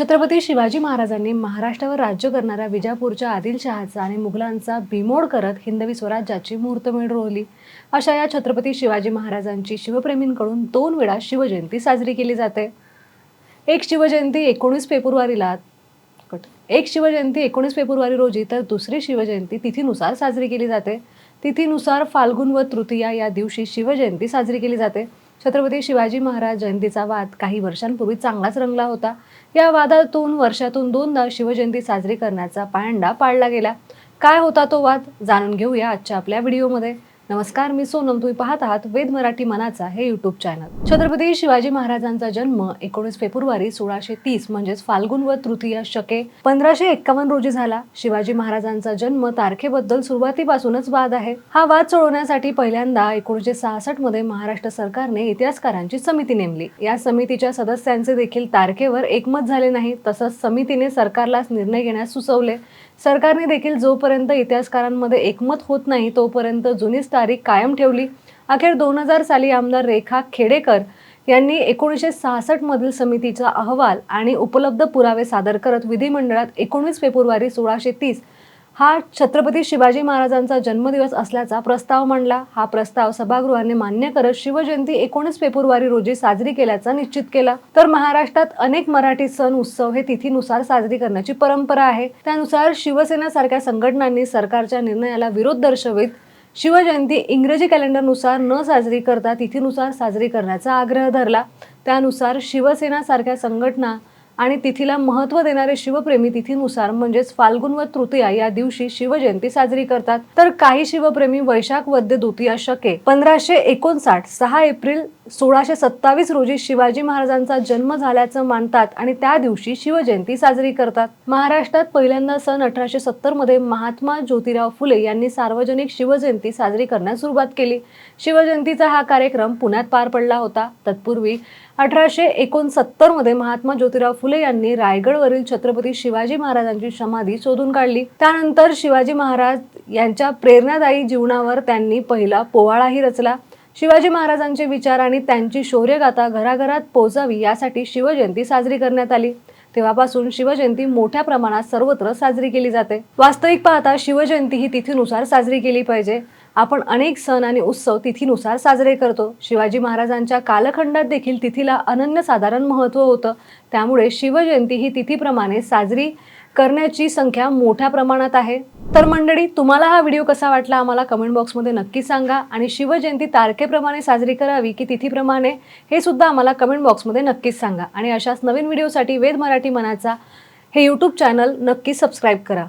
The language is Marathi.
छत्रपती शिवाजी महाराजांनी महाराष्ट्रावर राज्य करणाऱ्या विजापूरच्या आदिलशहाचा आणि मुघलांचा बिमोड करत हिंदवी स्वराज्याची मुहूर्तमेढ रोवली. अशा या छत्रपती शिवाजी महाराजांची शिवप्रेमींकडून दोन वेळा शिवजयंती साजरी केली जाते. एक शिवजयंती एकोणीस फेब्रुवारीला एक शिवजयंती एकोणीस फेब्रुवारी रोजी तर दुसरी शिवजयंती तिथीनुसार साजरी केली जाते. तिथीनुसार फाल्गुन व तृतीया या दिवशी शिवजयंती साजरी केली जाते. छत्रपती शिवाजी महाराज जयंतीचा वाद काही वर्षांपूर्वी चांगलाच रंगला होता. या वादातून वर्षातून दोनदा शिवजयंती साजरी करण्याचा पायंडा पाळला गेला. काय होता तो वाद जाणून घेऊया आजच्या आपल्या व्हिडिओमध्ये. नमस्कार मी सोनम. तुम्ही पाहत आहात वेद मराठी मनाचा हे युट्यूब चॅनल छत्रपती शिवाजी महाराजांचा जन्म एकोणीस फेब्रुवारी सोळाशे तीस म्हणजेच फाल्गुन व तृतीय शके पंधराशे एक्कावन्न रोजी झाला. शिवाजी महाराजांचा जन्म तारखेबद्दल सुरुवातीपासूनच वाद आहे. हा वाद सोडवण्यासाठी पहिल्यांदा एकोणीसशे सहासष्टमध्ये महाराष्ट्र सरकारने इतिहासकारांची समिती नेमली. या समितीच्या सदस्यांचे देखील तारखेवर एकमत झाले नाही तसंच समितीने सरकारलाच निर्णय घेण्यास सुचवले. सरकारने देखील जोपर्यंत इतिहासकारांमध्ये एकमत होत नाही तोपर्यंत जुनीच तारीख कायम ठेवली. अखेर दोन हजार साली आमदार रेखा खेडेकर यांनी एकोणीसशे सहासष्ट मधील समितीचा अहवाल आणि उपलब्ध पुरावे सादर करत विधिमंडळात एकोणीस फेब्रुवारी सोळाशे तीस हा छत्रपती शिवाजी महाराजांचा जन्मदिवस असल्याचा प्रस्ताव मांडला. हा प्रस्ताव सभागृहाने मान्य करत शिवजयंती एकोणीस फेब्रुवारी रोजी साजरी केल्याचा निश्चित केला. तर महाराष्ट्रात अनेक मराठी सण उत्सव हे तिथीनुसार साजरी करण्याची परंपरा आहे. त्यानुसार शिवसेना सारख्या संघटनांनी सरकारच्या निर्णयाला विरोध दर्शवित शिवजयंती इंग्रजी कॅलेंडरनुसार न साजरी करता तिथीनुसार साजरी करण्याचा आग्रह धरला. त्यानुसार शिवसेना सारख्या संघटना आणि तिथीला महत्त्व देणारे शिवप्रेमी तिथीनुसार म्हणजेच फाल्गुन व तृतीया या दिवशी शिवजयंती साजरी करतात. तर काही शिवप्रेमी वैशाख वद्य द्वितीया शके पंधराशे एकोणसाठ सहा एप्रिल सोळाशे सत्तावीस रोजी शिवाजी महाराजांचा जन्म झाल्याचं मानतात आणि त्या दिवशी शिवजयंती साजरी करतात. महाराष्ट्रात पहिल्यांदा सन अठराशे सत्तरमध्ये महात्मा ज्योतिराव फुले यांनी सार्वजनिक शिवजयंती साजरी करण्यास सुरुवात केली. शिवजयंतीचा हा कार्यक्रम पुण्यात पार पडला होता. तत्पूर्वी अठराशे एकोणसत्तरमध्ये महात्मा ज्योतिराव फुले यांनी रायगडवरील छत्रपती शिवाजी महाराजांची समाधी शोधून काढली. त्यानंतर शिवाजी महाराज यांच्या प्रेरणादायी जीवनावर त्यांनी पहिला पोवाळाही रचला. शिवाजी महाराजांचे विचार आणि त्यांची शौर्यगाथा घराघरात पोहोचावी यासाठी शिवजयंती साजरी करण्यात आली. तेव्हापासून शिवजयंती मोठ्या प्रमाणात सर्वत्र साजरी केली जाते. वास्तविक पाहता शिवजयंती ही तिथीनुसार साजरी केली पाहिजे. आपण अनेक सण आणि उत्सव तिथीनुसार साजरे करतो. शिवाजी महाराजांच्या कालखंडात देखील तिथीला अनन्यसाधारण महत्त्व होतं. त्यामुळे शिवजयंती ही तिथीप्रमाणे साजरी करण्याची संख्या मोठ्या प्रमाणात आहे. तर मंडळी तुम्हाला हा व्हिडिओ कसा वाटला आम्हाला कमेंट बॉक्समध्ये नक्की सांगा आणि शिवजयंती तारखेप्रमाणे साजरी करावी की तिथीप्रमाणे हे सुद्धा आम्हाला कमेंट बॉक्समध्ये नक्कीच सांगा. आणि अशाच नवीन व्हिडिओसाठी वेद मराठी मनाचा हे यूट्यूब चॅनल नक्की सबस्क्राईब करा.